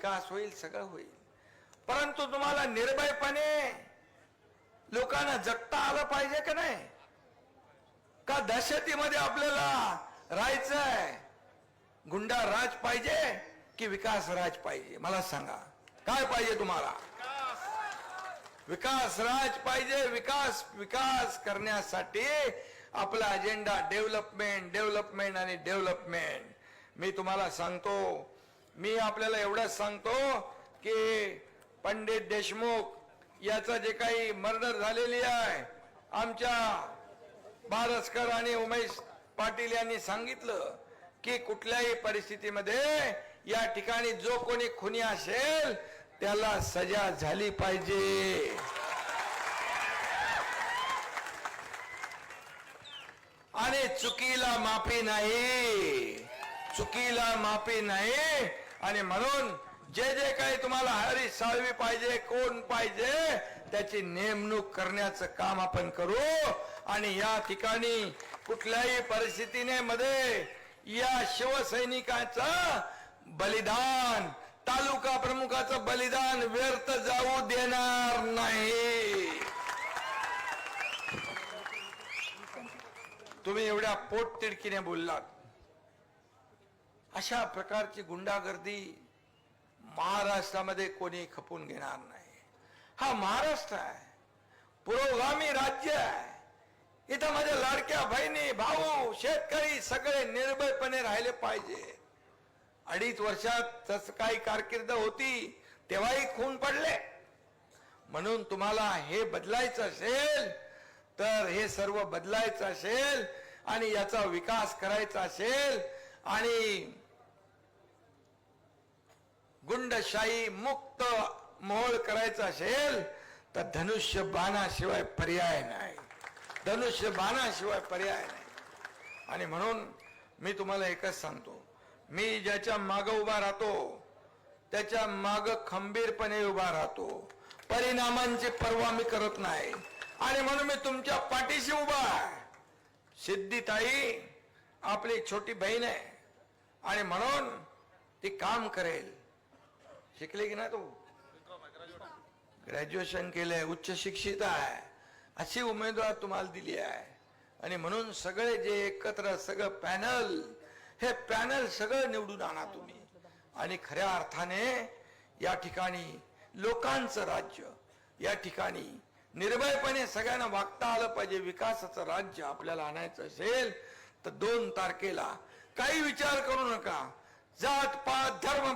विकास होईल सगळं होईल. परंतु तुम्हाला निर्भयपणे लोकांना जगता आलं पाहिजे का नाही? का दहशतीमध्ये आपल्याला राहायचंय? गुंडा राज पाहिजे की विकास राज पाहिजे? मला सांगा. काय पाहिजे तुम्हाला? विकास राज पाहिजे. विकास विकास करण्यासाठी आपला अजेंडा डेव्हलपमेंट डेव्हलपमेंट आणि डेव्हलपमेंट मी तुम्हाला सांगतो मी आपल्याला एवढंच सांगतो की पंडित देशमुख याचं जे काही मर्डर झालेली आहे आमच्या बारसकर आणि उमेश पाटील यांनी सांगितलं की कुठल्याही परिस्थितीमध्ये या ठिकाणी जो कोणी खुनी असेल त्याला सजा झाली पाहिजे. आणि चुकीला माफी नाही. चुकीला माफी नाही. आणि म्हणून जे जे काही तुम्हाला हरी साळवी पाहिजे कोण पाहिजे त्याची नेमणूक करण्याचं काम आपण करू. आणि या ठिकाणी कुठल्याही परिस्थितीने मध्ये या शिवसैनिकाचं बलिदान तालुका प्रमुखाचं बलिदान व्यर्थ जाऊ देणार नाही. तुम्ही एवढ्या पोट तिडकीने बोललात. अशा प्रकारची गुंडागर्दी महाराष्ट्रामध्ये कोणी खपून घेणार नाही. हा महाराष्ट्र आहे पुरोगामी राज्य आहे. इथं माझ्या लाडक्या बहिणी भाऊ शेतकरी सगळे निर्भयपणे राहिले पाहिजे. अडीच वर्षात तस काही कारकिर्द होती तेव्हाही खून पडले. म्हणून तुम्हाला हे बदलायचं असेल तर हे सर्व बदलायचं असेल आणि याचा विकास करायचा असेल आणि गुंडशाही मुक्त मोहळ करायचा असेल तर धनुष्य बाणाशिवाय पर्याय नाही. धनुष्य बाणाशिवाय पर्याय नाही. आणि म्हणून मी तुम्हाला एकच सांगतो. मी ज्याच्या माग उभा राहतो त्याच्या माग खंबीरपणे उभा राहतो. परिणामांची पर्वा मी करत नाही. आणि म्हणून मी तुमच्या पाठीशी उभा आहे. सिद्धिताई आपली छोटी बहीण आहे. आणि म्हणून ती काम करेल. शिकले की नाही तू ग्रॅज्युएशन केलंय उच्च शिक्षित आहे अशी उमेदवार तुम्हाला दिली आहे आणि म्हणून सगळे जे एकत्र सगळं पॅनल हे पॅनल सगळं निवडून आणा तुम्ही. आणि खऱ्या अर्थाने या ठिकाणी लोकांचं राज्य या ठिकाणी निर्भयपणे सगळ्यांना वागता आलं पाहिजे विकासाचं राज्य आपल्याला आणायचं असेल तर दोन तारखेला काही विचार करू नका. जात पात धर्म